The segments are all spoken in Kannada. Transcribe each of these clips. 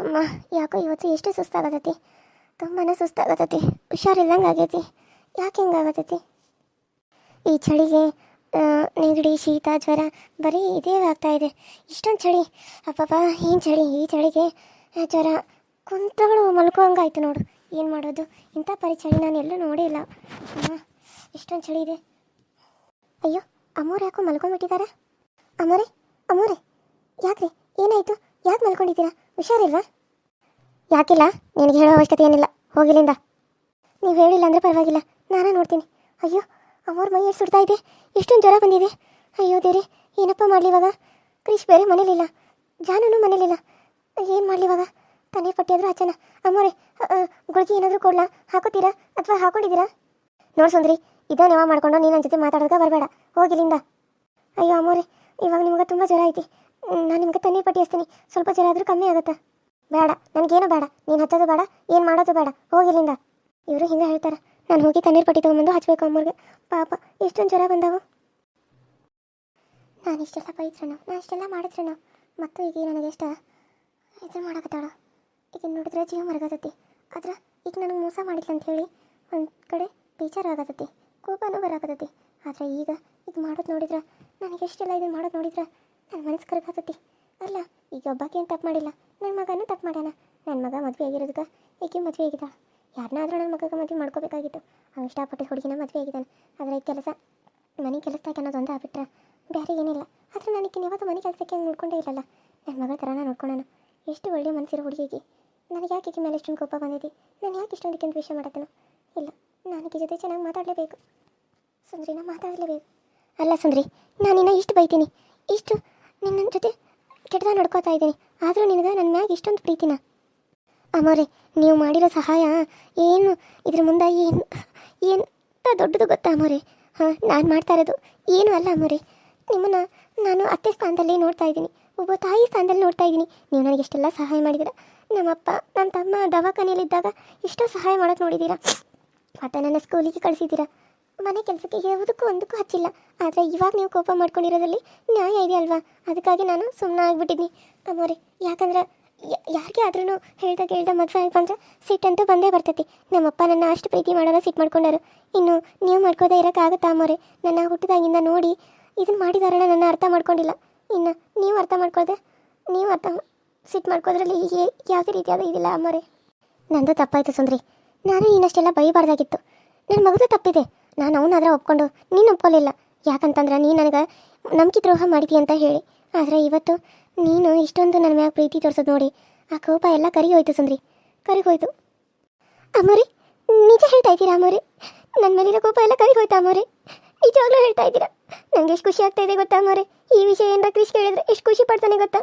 ಅಮ್ಮ, ಯಾಕೋ ಇವತ್ತು ಎಷ್ಟು ಸುಸ್ತಾಗತೈತಿ? ತುಂಬಾ ಸುಸ್ತಾಗತೈತಿ. ಹುಷಾರಿಲ್ಲಂಗೆ ಆಗೈತಿ. ಯಾಕೆ ಹಿಂಗಾಗತೈತಿ? ಈ ಚಳಿಗೆ ನೆಗಡಿ, ಶೀತ, ಜ್ವರ ಬರೀ ಇದೇ ಆಗ್ತಾ ಇದೆ. ಇಷ್ಟೊಂದು ಚಳಿ. ಅಪ್ಪಪ್ಪ ಏನು ಚಳಿ? ಈ ಚಳಿಗೆ ಜ್ವರ. ಕುಂತಗಳು ಮಲ್ಕೋಂಗಾಯ್ತು ನೋಡು. ಏನು ಮಾಡೋದು? ಇಂಥ ಪರಿ ಚಳಿ ನಾನು ಎಲ್ಲೂ ನೋಡಿಲ್ಲ ಅಮ್ಮ ಇಷ್ಟೊಂದು ಚಳಿ ಇದೆ. ಅಯ್ಯೋ, ಅಮ್ಮೋರು ಯಾಕೋ ಮಲ್ಕೊಂಡ್ಬಿಟ್ಟಿದ್ದಾರೆ ಅಮ್ಮೋರೆ ಅಮ್ಮೋರೆ, ಯಾಕ್ರಿ? ಏನಾಯಿತು? ಯಾಕೆ ಮಲ್ಕೊಂಡಿದ್ದೀರಾ? ಹುಷಾರಿಲ್ವಾ? ಯಾಕಿಲ್ಲ? ನಿನಗೆ ಹೇಳೋ ಅವಶ್ಯಕತೆ ಏನಿಲ್ಲ. ಹೋಗಿಲ್ಲಿಂದ ನೀವು ಹೇಳಿಲ್ಲ ಅಂದರೆ ಪರವಾಗಿಲ್ಲ. ನಾನೇ ನೋಡ್ತೀನಿ. ಅಯ್ಯೋ ಅವ್ರ ಮೈ ಎಷ್ಟು ಸುಡ್ತಾ ಇದೆ. ಎಷ್ಟೊಂದು ಜ್ವರ ಬಂದಿದೆ. ಅಯ್ಯೋ ದೇರಿ ಏನಪ್ಪ ಮಾಡಲಿ ಇವಾಗ? ಕ್ರಿಶ್ ಬೇರೆ ಮನೇಲಿಲ್ಲ. ಜಾನೂ ಮನೇಲಿಲ್ಲ. ಏನು ಮಾಡಲಿ ಇವಾಗ? ತಾನೇ ಪಟ್ಟಿಯಾದರೂ ಆದರೂ ಅಮ್ಮೋರೆ ಗುಳಿಗೆ ಏನಾದರೂ ಕೊಡ್ಲಾ? ಹಾಕೋತೀರಾ? ಅಥವಾ ಹಾಕೊಂಡಿದ್ದೀರಾ? ನೋಡಿ ಸುಂದ್ರಿ ಇದೇ ನೆವ ಮಾಡ್ಕೊಂಡು ನೀನು ನನ್ನ ಜೊತೆ ಮಾತಾಡೋದಕ್ಕೆ ಬರಬೇಡ. ಹೋಗಿಲ್ಲಿಂದ ಅಯ್ಯೋ ಅಮ್ಮೋರೆ ಇವಾಗ ನಿಮಗೆ ತುಂಬ ಜ್ವರ ಐತಿ. ನಾನು ನಿಮಗೆ ತಣ್ಣೀರು ಪಟ್ಟಿ ಹಚ್ತೀನಿ. ಸ್ವಲ್ಪ ಜ್ವರ ಆದರೂ ಕಮ್ಮಿ ಆಗುತ್ತೆ? ಬೇಡ, ನನಗೇನು ಬೇಡ. ನೀನು ಹಚ್ಚೋದು ಬೇಡ, ಏನು ಮಾಡೋದು ಬೇಡ. ಹೋಗಿಲ್ಲಿಂದ ಇವರು ಹಿಂಗೆ ಹೇಳ್ತಾರೆ. ನಾನು ಹೋಗಿ ತಣ್ಣೀರು ಪಟ್ಟಿ ತೊಗೊಂಬಂದು ಹಚ್ಚಬೇಕು ಅಮ್ಮವ್ರಿಗೆ ಪಾಪ, ಎಷ್ಟೊಂದು ಜ್ವರ ಬಂದವು. ನಾನು ಇಷ್ಟೆಲ್ಲ ಬೈದ್ರನು ನಾನು ಇಷ್ಟೆಲ್ಲ ಮಾಡಿದ್ರನು ಮತ್ತು ಈಗ ನನಗೆ ಇಷ್ಟ ಇದು ಮಾಡಕತ್ತಾಳ? ಈಗ ನೋಡಿದ್ರೆ ಜೀವ ಮರಗತತಿ. ಆದ್ರೆ ಈಗ ನನಗೆ ಮೋಸ ಮಾಡಿಲ್ಲ ಅಂತ ಹೇಳಿ ಒಂದು ಕಡೆ ಬೇಜಾರು ಆಗತತಿ ಕೋಪನೂ ಬರಾಕತೈತಿ ಆದರೆ ಈಗ ಇದು ಮಾಡೋದು ನೋಡಿದ್ರೆ, ನನಗೆ ಇಷ್ಟೆಲ್ಲ ಇದನ್ನು ಮಾಡೋದು ನೋಡಿದ್ರೆ ನನ್ನ ಮನಸ್ಸು ಕರಗತೈತಿ ಅಲ್ಲ, ಈಗ ಒಬ್ಬಾಕೆ ಏನು ತಪ್ಪು ಮಾಡಿಲ್ಲ? ನನ್ನ ಮಗನೂ ತಪ್ಪು ಮಾಡ್ಯಾನ. ನನ್ನ ಮಗ ಮದುವೆ ಆಗಿರೋದಕ್ಕೆ ಈಕೆ ಮದುವೆ ಆಗಿದ್ದಾಳ. ಯಾರನ್ನಾದ್ರೂ ನನ್ನ ಮಗಗೆ ಮದುವೆ ಮಾಡ್ಕೋಬೇಕಾಗಿತ್ತು. ಅವ್ನು ಇಷ್ಟಪಟ್ಟಿದ್ದ ಹುಡುಗಿನ ಮದುವೆ ಆಗಿದ್ದಾನೆ. ಆದರೆ ಕೆಲಸ, ಮನೆ ಕೆಲಸಕ್ಕೆ ಅನ್ನೋದು ಒಂದು ಆಗ್ಬಿಟ್ರೆ ಬೇರೆ ಏನಿಲ್ಲ. ಆದರೆ ನನಗೆ ಯಾವತ್ತೂ ಮನೆ ಕೆಲಸಕ್ಕೆ ಹಂಗೆ ನೋಡ್ಕೊಂಡೇ ಇಲ್ಲಲ್ಲ. ನನ್ನ ಮಗಳ ಥರನ ನೋಡ್ಕೊಳ್ಳೋಣ ಎಷ್ಟು ಒಳ್ಳೆಯ ಮನಸ್ಸಿರೋ ಹುಡುಗಿಗೆ. ನನಗೆ ಯಾಕೆ ಈಕೆ ಮೇಲೆ ಇಷ್ಟೊಂದು ಕೋಪ ಬಂದಿದೆ ನಾನು ಯಾಕೆ ಇಷ್ಟೊಂದಕ್ಕೆ ವಿಷಯ ಮಾಡತ್ತೇನೋ? ಇಲ್ಲ ನನಗೆ ಜೊತೆ ಚೆನ್ನಾಗಿ ಮಾತಾಡಲೇಬೇಕು. ಸುಂದ್ರಿನ ಮಾತಾಡಲೇಬೇಕು. ಅಲ್ಲ ಸುಂದ್ರಿ ನಾನಿನ್ನ ಇಷ್ಟು ಬೈತೀನಿ. ಇಷ್ಟು ನಿನ್ನ ಜೊತೆ ಕೆಟ್ಟದ ನಡ್ಕೋತಾ ಇದ್ದೀನಿ. ಆದರೂ ನಿನಗೆ ನನ್ನ ಮ್ಯಾಗ ಇಷ್ಟೊಂದು ಪ್ರೀತಿನ. ಅಮ್ಮೋರೆ ನೀವು ಮಾಡಿರೋ ಸಹಾಯ ಏನು ಇದ್ರ ಮುಂದೆ ಏನು ಎಂತ ದೊಡ್ಡದು ಗೊತ್ತಾ ಅಮ್ಮೋರೆ ಹಾಂ, ನಾನು ಮಾಡ್ತಾ ಇರೋದು ಏನೂ ಅಲ್ಲ ಅಮ್ಮೋರೆ ನಿಮ್ಮನ್ನು ನಾನು ಅತ್ತೆ ಸ್ಥಾನದಲ್ಲಿ ನೋಡ್ತಾ ಇದ್ದೀನಿ. ಒಬ್ಬ ತಾಯಿ ಸ್ಥಾನದಲ್ಲಿ ನೋಡ್ತಾ ಇದ್ದೀನಿ. ನೀವು ನನಗೆ ಇಷ್ಟೆಲ್ಲ ಸಹಾಯ ಮಾಡಿದ್ದೀರ? ನಮ್ಮಪ್ಪ ನನ್ನ ತಮ್ಮ ದವಾಖಾನೆಯಲ್ಲಿದ್ದಾಗ ಎಷ್ಟೋ ಸಹಾಯ ಮಾಡೋಕ್ಕೆ ನೋಡಿದ್ದೀರಾ? ಮತ್ತು ನನ್ನ ಸ್ಕೂಲಿಗೆ ಕಳಿಸಿದ್ದೀರಾ? ಮನೆ ಕೆಲಸಕ್ಕೆ ಯಾವುದಕ್ಕೂ ಒಂದಕ್ಕೂ ಹಚ್ಚಿಲ್ಲ. ಆದರೆ ಇವಾಗ ನೀವು ಕೋಪ ಮಾಡ್ಕೊಂಡಿರೋದ್ರಲ್ಲಿ ನ್ಯಾಯ ಇದೆ ಅಲ್ವಾ? ಅದಕ್ಕಾಗಿ ನಾನು ಸುಮ್ಮನೆ ಆಗಿಬಿಟ್ಟಿದ್ನಿ. ಅಮ್ಮೋರೆ, ಯಾಕಂದ್ರೆ ಯಾರಿಗೆ ಆದ್ರೂ ಹೇಳ್ದ ಕೇಳ್ದ ಮದುವೆ ಆಗಿ ಬಂದ್ರೆ ಸಿಟ್ಟಂತೂ ಬಂದೇ ಬರ್ತೈತಿ. ನಮ್ಮಪ್ಪ ನನ್ನ ಅಷ್ಟು ಪ್ರೀತಿ ಮಾಡೋದ ಸಿಟ್ಟು ಮಾಡ್ಕೊಂಡಾರು. ಇನ್ನು ನೀವು ಮಾಡ್ಕೋದೇ ಇರೋಕ್ಕಾಗುತ್ತಾ ಅಮ್ಮೋರೆ? ನನ್ನ ಹುಟ್ಟಿದಾಗಿಂದ ನೋಡಿ ಇದನ್ನು ಮಾಡಿದಾರಣ ನನ್ನ ಅರ್ಥ ಮಾಡ್ಕೊಂಡಿಲ್ಲ. ಇನ್ನು ನೀವು ಅರ್ಥ ಮಾಡ್ಕೊಳ್ದೆ, ನೀವು ಅರ್ಥ ಸಿಟ್ಟು ಮಾಡ್ಕೋದ್ರಲ್ಲಿ ಹೀಗೆ ಯಾವುದೇ ರೀತಿಯಾದ ಇದಿಲ್ಲ ಅಮ್ಮೋರೆ. ನಂದು ತಪ್ಪಾಯಿತು ಸುಂದ್ರಿ. ನಾನು ಇನ್ನಷ್ಟೆಲ್ಲ ಬೈಬಾರ್ದಾಗಿತ್ತು. ನನ್ನ ಮಗದು ತಪ್ಪಿದೆ. ನಾನು ಅವನಾದ್ರೆ ಒಪ್ಕೊಂಡು ನೀನು ಒಪ್ಕೊಳ್ಳಿಲ್ಲ ಯಾಕಂತಂದ್ರೆ ನೀನು ನನಗೆ ನಂಬಿಕೆ ದ್ರೋಹ ಮಾಡಿದಿ ಅಂತ ಹೇಳಿ. ಆದರೆ ಇವತ್ತು ನೀನು ಇಷ್ಟೊಂದು ನನ್ನ ಮ್ಯಾಗ ಪ್ರೀತಿ ತೋರಿಸೋದು ನೋಡಿ, ಆ ಕೋಪ ಎಲ್ಲ ಕರಿ ಹೋಯ್ತು ಸುಂದ್ರಿ. ಕರಿ ಹೋಯ್ತು ಅಮ್ಮೋರಿ ನಿಜ ಹೇಳ್ತಾ ಇದ್ದೀರಾ ಅಮ್ಮೋರಿ ನನ್ನ ಮೇಲಿರೋ ಕೋಪ ಎಲ್ಲ ಕರಿ ಹೋಯ್ತಾ ಅಮ್ಮೋರಿ ನಿಜವಾಗ್ಲೂ ಹೇಳ್ತಾ ಇದ್ದೀರಾ? ನನಗೆ ಎಷ್ಟು ಖುಷಿ ಆಗ್ತಾ ಇದೆ ಗೊತ್ತಾ ಅಮ್ಮೋರಿ ಈ ವಿಷಯ ಏನಾರ ಕ್ರಿಶ್ ಕೇಳಿದ್ರೆ ಎಷ್ಟು ಖುಷಿ ಪಡ್ತಾನೆ ಗೊತ್ತಾ?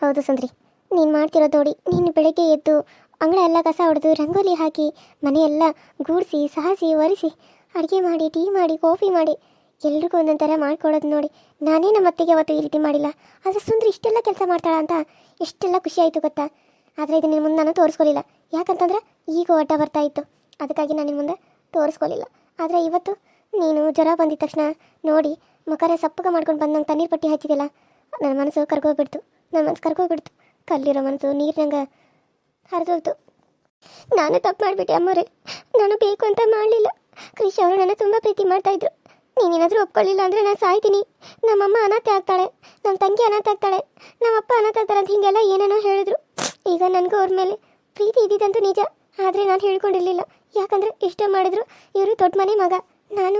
ಹೌದು ಸುಂದ್ರಿ. ನೀನು ಮಾಡ್ತಿರೋ ನೋಡಿ, ನೀನು ಬೆಳಗ್ಗೆ ಎದ್ದು ಅಂಗಳ ಎಲ್ಲ ಕಸ ಹೊಡೆದು ರಂಗೋಲಿ ಹಾಕಿ ಮನೆಯೆಲ್ಲ ಗೂಡಿಸಿ, ಸಾಸಿ, ಒರೆಸಿ ಅಡುಗೆ ಮಾಡಿ, ಟೀ ಮಾಡಿ, ಕಾಫಿ ಮಾಡಿ, ಎಲ್ರಿಗೂ ಒಂದೊಂದು ಥರ ಮಾಡ್ಕೊಡೋದು ನೋಡಿ. ನಾನೇ ನಮ್ಮ ಅತ್ತೆಗೆ ಅವತ್ತು ಈ ರೀತಿ ಮಾಡಿಲ್ಲ. ಆದರೆ ಸುಂದ್ರಿ ಇಷ್ಟೆಲ್ಲ ಕೆಲಸ ಮಾಡ್ತಾಳ ಅಂತ ಎಷ್ಟೆಲ್ಲ ಖುಷಿ ಆಯಿತು ಗೊತ್ತಾ? ಆದರೆ ಇದು ನಿನ್ನ ಮುಂದೆ ನಾನು ತೋರಿಸ್ಕೊಲಿಲ್ಲ ಯಾಕಂತಂದ್ರೆ ಈಗ ಒಟ್ಟ ಬರ್ತಾ ಇತ್ತು. ಅದಕ್ಕಾಗಿ ನಾನು ನಿನ್ನ ಮುಂದೆ ತೋರಿಸ್ಕೊಲಿಲ್ಲ ಆದರೆ ಇವತ್ತು ನೀನು ಜ್ವರ ಬಂದಿದ ತಕ್ಷಣ ನೋಡಿ, ಮಕರ ಸಪ್ಪಗೆ ಮಾಡ್ಕೊಂಡು ಬಂದು ನಂಗೆ ತಣ್ಣೀರು ಪಟ್ಟಿ ಹಚ್ಚಿದಿಲ್ಲ ನನ್ನ ಮನಸ್ಸು ಕರ್ಕೋಗ್ಬಿಡ್ತು ನನ್ನ ಮನಸ್ಸು ಕರ್ಕೋಗ್ಬಿಡ್ತು ಕಲ್ಲಿರೋ ಮನಸ್ಸು, ನೀರಿನಂಗೆ ಹರಿದೋಯ್ತು. ನಾನು ತಪ್ಪು ಮಾಡಿಬಿಟ್ಟೆ ಅಮ್ಮರೇ. ನಾನು ಬೇಕು ಅಂತ ಮಾಡಲಿಲ್ಲ. ಕ್ರಿಶ್ ಅವರು ನನ್ನ ತುಂಬಾ ಪ್ರೀತಿ ಮಾಡ್ತಾ ಇದ್ರು. ನೀನೇನಾದರೂ ಒಪ್ಕೊಳ್ಳಿಲ್ಲ ಅಂದರೆ ನಾನು ಸಾಯ್ತೀನಿ. ನಮ್ಮಮ್ಮ ಅನಾಥ ಆಗ್ತಾಳೆ ನಮ್ಮ ತಂಗಿ ಅನಾಥ ಆಗ್ತಾಳೆ, ನಮ್ಮಪ್ಪ ಅನಾಥ ಆಗ್ತಾರೆ ಅಂತ ಹಿಂಗೆಲ್ಲ ಏನೇನೋ ಹೇಳಿದ್ರು. ಈಗ ನನಗೂ ಅವ್ರ ಮೇಲೆ ಪ್ರೀತಿ ಇದ್ದಿದ್ದಂತೂ ನಿಜ. ಆದರೆ ನಾನು ಹೇಳ್ಕೊಂಡಿರಲಿಲ್ಲ. ಯಾಕಂದ್ರೆ ಇಷ್ಟ ಮಾಡಿದ್ರು ಇವರು ದೊಡ್ಡ ಮನೆ ಮಗ. ನಾನು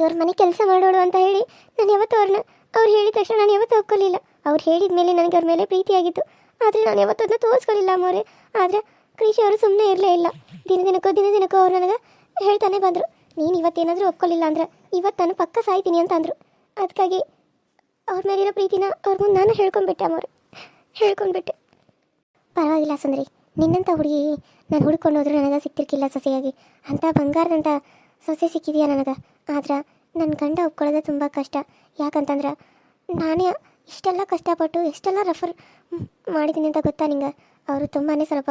ಇವ್ರ ಮನೆ ಕೆಲಸ ಮಾಡೋಳು ಅಂತ ಹೇಳಿ ನಾನು ಯಾವತ್ತೂ ಅವ್ರನ್ನ ಅವ್ರು ಹೇಳಿದ ತಕ್ಷಣ ನಾನು ಯಾವತ್ತೂ ಒಪ್ಕೊಳ್ಳಿಲ್ಲ. ಅವ್ರು ಹೇಳಿದ ಮೇಲೆ ನನಗೆ ಅವ್ರ ಮೇಲೆ ಪ್ರೀತಿಯಾಗಿತ್ತು ಆದರೆ ನಾನು ಯಾವತ್ತೂ ಅದನ್ನ ತೋರಿಸ್ಕೊಳ್ಳಿಲ್ಲ ಅಮ್ಮೋರೆ ಆದರೆ ಕೃಷಿ ಅವರು ಸುಮ್ಮನೆ ಇರಲೇ ಇಲ್ಲ. ದಿನ ದಿನಕ್ಕೂ ದಿನ ದಿನಕ್ಕೂ ಅವ್ರು ನನಗೆ ಹೇಳ್ತಾನೆ ಬಂದರು. ನೀನು ಇವತ್ತೇನಾದರೂ ಒಪ್ಕೊಳ್ಳಿಲ್ಲ ಅಂದ್ರೆ ಇವತ್ತು ನಾನು ಪಕ್ಕ ಸಾಯ್ತೀನಿ ಅಂತ ಅಂದರು. ಅದಕ್ಕಾಗಿ ಅವ್ರ ಮೇಲಿರೋ ಪ್ರೀತಿನ ಅವ್ರ ಮುಂದೆ ನಾನು ಹೇಳ್ಕೊಂಡ್ಬಿಟ್ಟೆ ಅಮ್ಮವ್ರು. ಹೇಳ್ಕೊಂಡ್ಬಿಟ್ಟೆ. ಪರವಾಗಿಲ್ಲ ಸುಂದರಿ. ನಿನ್ನಂಥ ಹುಡುಗಿ ನಾನು ಹುಡ್ಕೊಂಡು ಹೋದ್ರೆ ನನಗೆ ಸಿಕ್ತಿರ್ಕಿಲ್ಲ ಸೊಸೆಯಾಗಿ. ಅಂಥ ಬಂಗಾರದಂಥ ಸೊಸೆ ಸಿಕ್ಕಿದೆಯಾ ನನಗೆ? ಆದ್ರೆ ನನ್ನ ಗಂಡ ಒಪ್ಕೊಳ್ಳೋದೇ ತುಂಬ ಕಷ್ಟ. ಯಾಕಂತಂದ್ರೆ ನಾನೇ ಇಷ್ಟೆಲ್ಲ ಕಷ್ಟಪಟ್ಟು ಎಷ್ಟೆಲ್ಲ ರೆಫರ್ ಮಾಡಿದ್ದೀನಿ ಅಂತ ಗೊತ್ತಾ ನಿಂಗೆ? ಅವರು ತುಂಬಾ ಸ್ವಲ್ಪ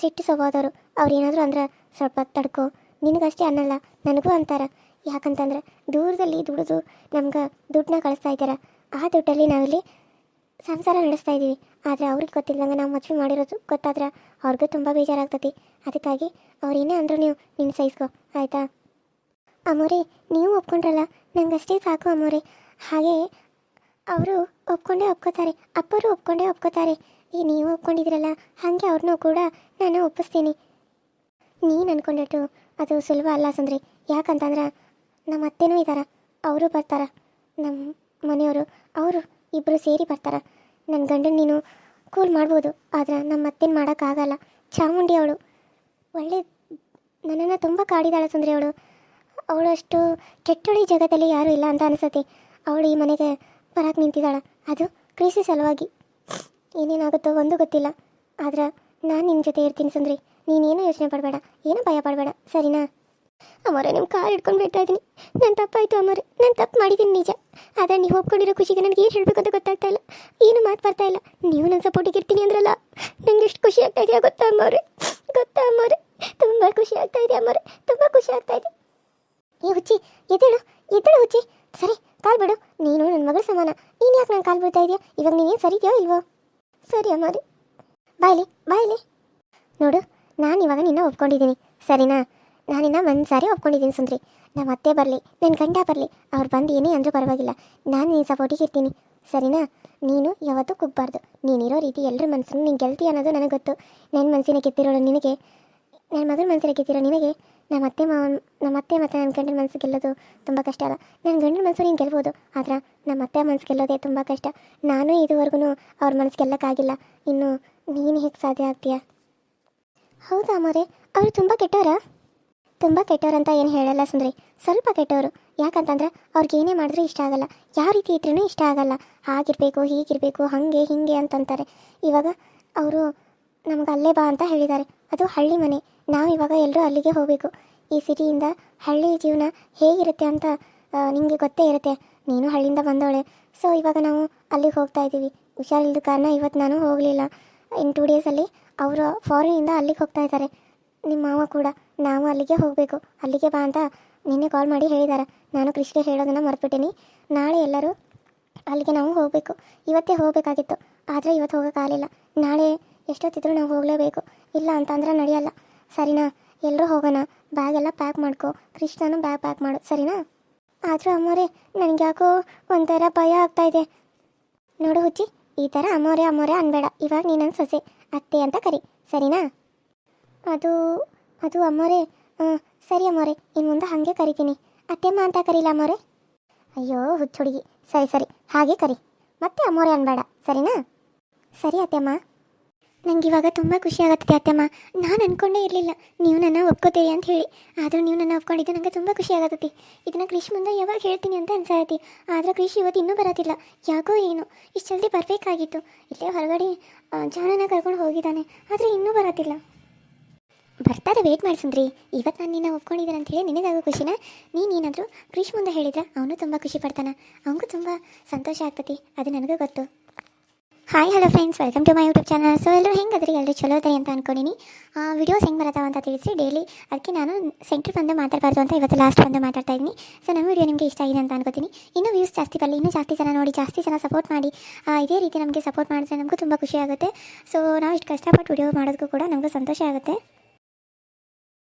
ಸಿಟ್ಟು ಸ್ವಭಾವದವರು. ಅವ್ರು ಏನಾದರೂ ಅಂದ್ರೆ ಸ್ವಲ್ಪ ತಡ್ಕೊ. ನಿನಗಷ್ಟೇ ಅನ್ನಲ್ಲ, ನನಗೂ ಅಂತಾರ. ಯಾಕಂತಂದ್ರೆ ದೂರದಲ್ಲಿ ದುಡಿದು ನಮ್ಗೆ ದುಡ್ಡನ್ನ ಕಳಿಸ್ತಾ ಇದ್ದಾರೆ. ಆ ದುಡ್ಡಲ್ಲಿ ನಾವಿಲ್ಲಿ ಸಂಸಾರ ನಡೆಸ್ತಾ ಇದ್ದೀವಿ. ಆದರೆ ಅವ್ರಿಗೆ ಗೊತ್ತಿಲ್ಲದಂಗೆ ನಾವು ಮದುವೆ ಮಾಡಿರೋದು ಗೊತ್ತಾದ್ರೆ ಅವ್ರಿಗೂ ತುಂಬ ಬೇಜಾರಾಗ್ತತಿ. ಅದಕ್ಕಾಗಿ ಅವ್ರು ಏನೇ ಅಂದರೂ ನೀವು ನಿನ್ನ ಸಹಿಸ್ಕೊ ಆಯಿತಾ? ಅಮೋರಿ, ನೀವು ಒಪ್ಕೊಂಡ್ರಲ್ಲ, ನಂಗಷ್ಟೇ ಸಾಕು ಅಮೋರಿ. ಹಾಗೆ ಅವರು ಒಪ್ಕೊಂಡೇ ಒಪ್ಕೋತಾರೆ. ಅಪ್ಪರು ಒಪ್ಕೊಂಡೇ ಒಪ್ಕೋತಾರೆ. ಈ ನೀವು ಒಪ್ಕೊಂಡಿದ್ರಲ್ಲ, ಹಾಗೆ ಅವ್ರನ್ನೂ ಕೂಡ ನಾನು ಒಪ್ಪಿಸ್ತೀನಿ. ನೀನು ಅನ್ಕೊಂಡಟ್ಟು ಅದು ಸುಲಭ ಅಲ್ಲ ಸುಂದ್ರಿ. ಯಾಕಂತಂದ್ರೆ ನಮ್ಮ ಅತ್ತೆನೂ ಇದ್ದಾರೆ ಅವರು ಬರ್ತಾರ. ನಮ್ಮ ಮನೆಯವರು, ಅವರು ಇಬ್ಬರು ಸೇರಿ ಬರ್ತಾರ. ನನ್ನ ಗಂಡನ ನೀನು ಕೂಲ್ ಮಾಡ್ಬೋದು, ಆದ್ರೆ ನಮ್ಮ ಅತ್ತೆನ ಮಾಡೋಕ್ಕಾಗಲ್ಲ ಚಾಮುಂಡಿ ಅವಳು. ಒಳ್ಳೆ ನನ್ನನ್ನು ತುಂಬ ಕಾಡಿದಾಳೆ ಸುಂದ್ರಿ ಅವಳು. ಅವಳಷ್ಟು ಕೆಟ್ಟೊಳಿ ಜಗತ್ತಲ್ಲಿ ಯಾರೂ ಇಲ್ಲ ಅಂತ ಅನಿಸತ್ತೆ. ಅವಳು ಈ ಮನೆಗೆ ಬರಕ್ಕೆ ನಿಂತಿದ್ದಾಳೆ ಅದು ಕೃಷಿ ಸಲುವಾಗಿ. ಏನೇನಾಗುತ್ತೋ ಒಂದು ಗೊತ್ತಿಲ್ಲ. ಆದ್ರೆ ನಾನು ನಿನ್ನ ಜೊತೆ ಇರ್ತೀನಿ ಸುಂದ್ರಿ. ನೀನೇನು ಯೋಚನೆ ಪಡಬೇಡ, ಏನೂ ಭಯ ಪಡಬೇಡ, ಸರಿನಾ? ಅಮ್ಮರೇ ನಿಮ್ಮ ಕಾರ್ ಹಿಡ್ಕೊಂಡು ಬಿಡ್ತಾ ಇದ್ದೀನಿ. ನನ್ನ ತಪ್ಪಾಯಿತು ಅಮ್ಮರೇ ನಾನು ತಪ್ಪು ಮಾಡಿದ್ದೀನಿ ನಿಜ. ಆದರೆ ನೀವು ಒಪ್ಕೊಂಡಿರೋ ಖುಷಿಗೆ ನನಗೆ ಏನು ಹೇಳಬೇಕು ಅಂತ ಗೊತ್ತಾಗ್ತಾ ಇಲ್ಲ. ಏನು ಮಾತು ಬರ್ತಾ ಇಲ್ಲ. ನೀವು ನನ್ನ ಸಪೋರ್ಟಿಗೆ ಇರ್ತೀನಿ ಅಂದ್ರಲ್ಲ, ನಂಗೆ ಎಷ್ಟು ಖುಷಿ ಆಗ್ತಾ ಇದೆಯಾ ಗೊತ್ತಾ ಅಮ್ಮವ್ರೆ ಗೊತ್ತಾ ಅಮ್ಮವ್ರೆ ತುಂಬ ಖುಷಿ ಆಗ್ತಾ ಇದೆ ಅಮ್ಮವ್ರೆ ತುಂಬ ಖುಷಿ ಆಗ್ತಾ ಇದೆ. ಏ ಹುಚ್ಚಿ, ಎದ್ದೇಳು ಎದ್ದೇಳು ಹುಚ್ಚಿ. ಸರಿ, ಕಾಲ್ ಬಿಡು. ನೀನು ನನ್ನ ಮಗಳ ಸಮಾನ. ನೀನು ಯಾಕೆ ನಾನು ಕಾಲ್ ಬಿಡ್ತಾ ಇದೆಯಾ? ಇವಾಗ ನೀನೇನು ಸರಿ ಇದೆಯೋ ಇಲ್ವೋ? ಸರಿ ಅಮ್ಮರಿ ಬಾಯ್ಲಿ ಬಾಯ್ಲಿ. ನೋಡು ನಾನು ಇವಾಗ ನಿನ್ನ ಒಪ್ಕೊಂಡಿದ್ದೀನಿ. ಸರಿನಾ? ನಾನಿನ್ನ ಒಂದು ಸಾರಿ ಒಪ್ಕೊಂಡಿದ್ದೀನಿ ಸುಂದ್ರಿ. ನಮ್ಮ ಅತ್ತೆ ಬರಲಿ ನನ್ನ ಗಂಡ ಬರಲಿ, ಅವ್ರು ಬಂದು ಏನೇ ಅಂದರೂ ಪರವಾಗಿಲ್ಲ. ನಾನು ನೀನು ಸಪೋರ್ಟಿಗೆ ಇರ್ತೀನಿ. ಸರಿನಾ? ನೀನು ಯಾವತ್ತೂ ಕುಗ್ಬಾರ್ದು. ನೀನಿರೋ ರೀತಿ ಎಲ್ಲರ ಮನಸ್ಸನ್ನು ನೀನು ಗೆಲ್ತಿ ಅನ್ನೋದು ನನಗೆ ಗೊತ್ತು. ನನ್ನ ಮನಸ್ಸಿನ ಕೆತ್ತಿರೋಳು ನಿನಗೆ. ನನ್ನ ಮಗನ ಮನಸ್ಸಿನ ಕೆತ್ತಿರೋ ನಿನಗೆ. ನಮ್ಮ ಅತ್ತೆ ಮಾವ ನಮ್ಮ ಅತ್ತೆ ಮತ್ತು ನನ್ನ ಗಂಡನ ಮನಸ್ಸು ಗೆಲ್ಲೋದು ತುಂಬ ಕಷ್ಟ ಅಲ್ಲ ನನ್ನ ಗಂಡನ ಮನಸ್ಸು ನೀನು ಗೆಲ್ಬೋದು. ಆದ್ರೆ ನಮ್ಮ ಅತ್ತೆ ಮನಸ್ಸು ಗೆಲ್ಲೋದೇ ತುಂಬ ಕಷ್ಟ. ನಾನು ಇದುವರೆಗೂ ಅವ್ರ ಮನಸ್ಸು ಗೆಲ್ಲಕ್ಕಾಗಿಲ್ಲ. ಇನ್ನು ನೀನು ಹೇಗೆ ಸಾಧ್ಯ ಆಗ್ತೀಯಾ? ಹೌದಾ ಮೋರೆ ಅವರು ತುಂಬ ಕೆಟ್ಟವರಾ ತುಂಬ ಕೆಟ್ಟವರಂತ ಏನು ಹೇಳಲ್ಲ ಸುಂದ್ರಿ. ಸ್ವಲ್ಪ ಕೆಟ್ಟವರು ಯಾಕಂತಂದ್ರೆ ಅವ್ರಿಗೆ ಏನೇ ಮಾಡಿದ್ರೂ ಇಷ್ಟ ಆಗಲ್ಲ. ಯಾವ ರೀತಿ ಇದ್ರೂ ಇಷ್ಟ ಆಗಲ್ಲ. ಹಾಗಿರಬೇಕು, ಹೀಗಿರಬೇಕು, ಹಾಗೆ, ಹೀಗೆ ಅಂತಂತಾರೆ. ಇವಾಗ ಅವರು ನಮ್ಗೆ ಅಲ್ಲೇ ಬಾ ಅಂತ ಹೇಳಿದ್ದಾರೆ ಅದು ಹಳ್ಳಿ ಮನೆ. ನಾವು ಇವಾಗ ಎಲ್ಲರೂ ಅಲ್ಲಿಗೆ ಹೋಗಬೇಕು. ಈ ಸಿಟಿಯಿಂದ ಹಳ್ಳಿ ಜೀವನ ಹೇಗಿರುತ್ತೆ ಅಂತ ನಿಮಗೆ ಗೊತ್ತೇ ಇರುತ್ತೆ. ನೀನು ಹಳ್ಳಿಯಿಂದ ಬಂದವಳೆ. ಸೊ ಇವಾಗ ನಾವು ಅಲ್ಲಿಗೆ ಹೋಗ್ತಾ ಇದ್ದೀವಿ ಹುಷಾರಿಲ್ಲದ ಕಾರಣ ಇವತ್ತು ನಾನು ಹೋಗಲಿಲ್ಲ. ಇನ್ ಟೂ ಡೇಸಲ್ಲಿ ಅವರು ಫಾರಿನಿಂದ ಅಲ್ಲಿಗೆ ಹೋಗ್ತಾ ಇದ್ದಾರೆ. ನಿಮ್ಮ ಮಾವ ಕೂಡ, ನಾವು ಅಲ್ಲಿಗೆ ಹೋಗಬೇಕು. ಅಲ್ಲಿಗೆ ಬಾ ಅಂತ ನಿನ್ನೆ ಕಾಲ್ ಮಾಡಿ ಹೇಳಿದ್ದಾರೆ. ನಾನು ಕೃಷ್ಗೆ ಹೇಳೋದನ್ನು ಮರ್ತ್ಬಿಟ್ಟೀನಿ. ನಾಳೆ ಎಲ್ಲರೂ ಅಲ್ಲಿಗೆ ನಾವು ಹೋಗಬೇಕು. ಇವತ್ತೇ ಹೋಗಬೇಕಾಗಿತ್ತು. ಆದರೆ ಇವತ್ತು ಹೋಗೋಕ್ಕಾಗಲಿಲ್ಲ ನಾಳೆ ಎಷ್ಟೊತ್ತಿದ್ರು ನಾವು ಹೋಗಲೇಬೇಕು. ಇಲ್ಲ ಅಂತಂದ್ರೆ ನಡೆಯಲ್ಲ. ಸರಿನಾ? ಎಲ್ಲರೂ ಹೋಗೋಣ. ಬ್ಯಾಗ್ ಎಲ್ಲ ಪ್ಯಾಕ್ ಮಾಡ್ಕೋ. ಕೃಷ್ಣನೂ ಬ್ಯಾಗ್ ಪ್ಯಾಕ್ ಮಾಡು. ಸರಿನಾ? ಆದರೂ ಅಮ್ಮೋರೆ ನನಗೆ ಯಾಕೋ ಒಂಥರ ಭಯ ಆಗ್ತಾ ಇದೆ. ನೋಡು ಹುಚ್ಚಿ. ಈ ಥರ ಅಮೋರೆ ಅಮ್ಮೋರೆ ಅನ್ಬೇಡ. ಇವಾಗ ನೀನು ಸೊಸೆ, ಅತ್ತೆ ಅಂತ ಕರಿ. ಸರಿನಾ? ಅದು ಅದು ಅಮ್ಮೋರೆ ಸರಿ ಅಮ್ಮೋರೆ ಇನ್ನು ಮುಂದೆ ಹಾಗೆ ಕರಿತೀನಿ. ಅತ್ತೆಮ್ಮ ಅಂತ ಕರೀಲ ಅಮ್ಮೋರೆ ಅಯ್ಯೋ ಹುಚ್ಚು ಹುಡುಗಿ ಸರಿ ಸರಿ. ಹಾಗೆ ಕರಿ. ಮತ್ತೆ ಅಮ್ಮೋರೆ ಅನ್ಬೇಡ. ಸರಿನಾ? ಸರಿ ಅತ್ತೆಮ್ಮ. ನಂಗೆ ಇವಾಗ ತುಂಬ ಖುಷಿ ಆಗತ್ತೆ ಅತ್ತಮ್ಮ. ನಾನು ಅನ್ಕೊಂಡೇ ಇರಲಿಲ್ಲ. ನೀವು ನನ್ನ ಒಪ್ಕೋತೀರಿ ಅಂತ ಹೇಳಿ. ಆದರೂ ನೀವು ನನ್ನ ಒಪ್ಕೊಂಡಿದ್ದು ನನಗೆ ತುಂಬ ಖುಷಿ ಆಗತ್ತೆ ಇದನ್ನು ಕೃಷಿ ಮುಂದೆ ಯಾವಾಗ ಹೇಳ್ತೀನಿ ಅಂತ ಅನ್ಸಾಯತಿ. ಆದರೆ ಕೃಷಿ ಇವತ್ತು ಇನ್ನೂ ಬರೋದಿಲ್ಲ ಯಾಕೋ ಏನು. ಇಷ್ಟು ಜಲ್ದಿ ಬರಬೇಕಾಗಿತ್ತು ಇಲ್ಲೇ ಹೊರಗಡೆ ಜಾನನ ಕರ್ಕೊಂಡು ಹೋಗಿದ್ದಾನೆ. ಆದರೆ ಇನ್ನೂ ಬರೋದಿಲ್ಲ ಬರ್ತಾರೆ ವೇಟ್ ಮಾಡಿಸಂದ್ರಿ ಇವತ್ತು ನಾನು ನಿನ್ನ ಒಪ್ಕೊಂಡಿದ್ದೀನಿ ಅಂತ ಹೇಳಿ ನಿನಗಾಗೋ ಖುಷಿನ? ನೀನೇನಾದರೂ ಕೃಷಿ ಮುಂದೆ ಹೇಳಿದ್ರೆ ಅವನು ತುಂಬ ಖುಷಿ ಪಡ್ತಾನೆ. ಅವನಿಗೂ ತುಂಬ ಸಂತೋಷ ಆಗ್ತತಿ. ಅದು ನನಗೂ ಗೊತ್ತು. Hi hello friends welcome to my YouTube channel so ಎಲ್ಲರೂ ಹೆಂಗೆ ಅದ್ರಿ ಎಲ್ಲರೂ ಚಲೋ ಅದ್ರಿ ಅಂತ ಅನ್ಕೊಂಡಿನಿ. ವಿಡಿಯೋಸ್ ಹೆಂಗೆ ಬರತ್ತಾವ ಅಂತ ತಿಳಿಸಿ. ಡೈಲಿ ಅದಕ್ಕೆ ನಾನು ಸೆಂಟ್ರ್ ಬಂದು ಮಾತಾಡಬಾರ್ದು ಅಂತ ಇವತ್ತು ಲಾಸ್ಟ್ ಬಂದು ಮಾತಾಡ್ತಾ ಇದ್ದೀನಿ. ಸೊ ನಮ್ಮ ವಿಡಿಯೋ ನಿಮಗೆ ಇಷ್ಟ ಆಗಿದೆ ಅಂತ ಅನ್ಕೋತೀನಿ. ಇನ್ನೂ ವ್ಯೂಸ್ ಜಾಸ್ತಿ ಬರಲಿ ಇನ್ನೂ ಜಾಸ್ತಿ ಜನ ನೋಡಿ ಜಾಸ್ತಿ ಜನ ಸಪೋರ್ಟ್ ಮಾಡಿ ಆ, ಇದೇ ರೀತಿ ನಮಗೆ ಸಪೋರ್ಟ್ ಮಾಡಿದ್ರೆ ನಮಗೂ ತುಂಬ ಖುಷಿ ಆಗುತ್ತೆ. ಸೊ ನಾವು ಇಷ್ಟು ಕಷ್ಟಪಟ್ಟು ವಿಡಿಯೋ ಮಾಡೋದಕ್ಕೂ ಕೂಡ ನಮಗೂ ಸಂತೋಷ ಆಗುತ್ತೆ.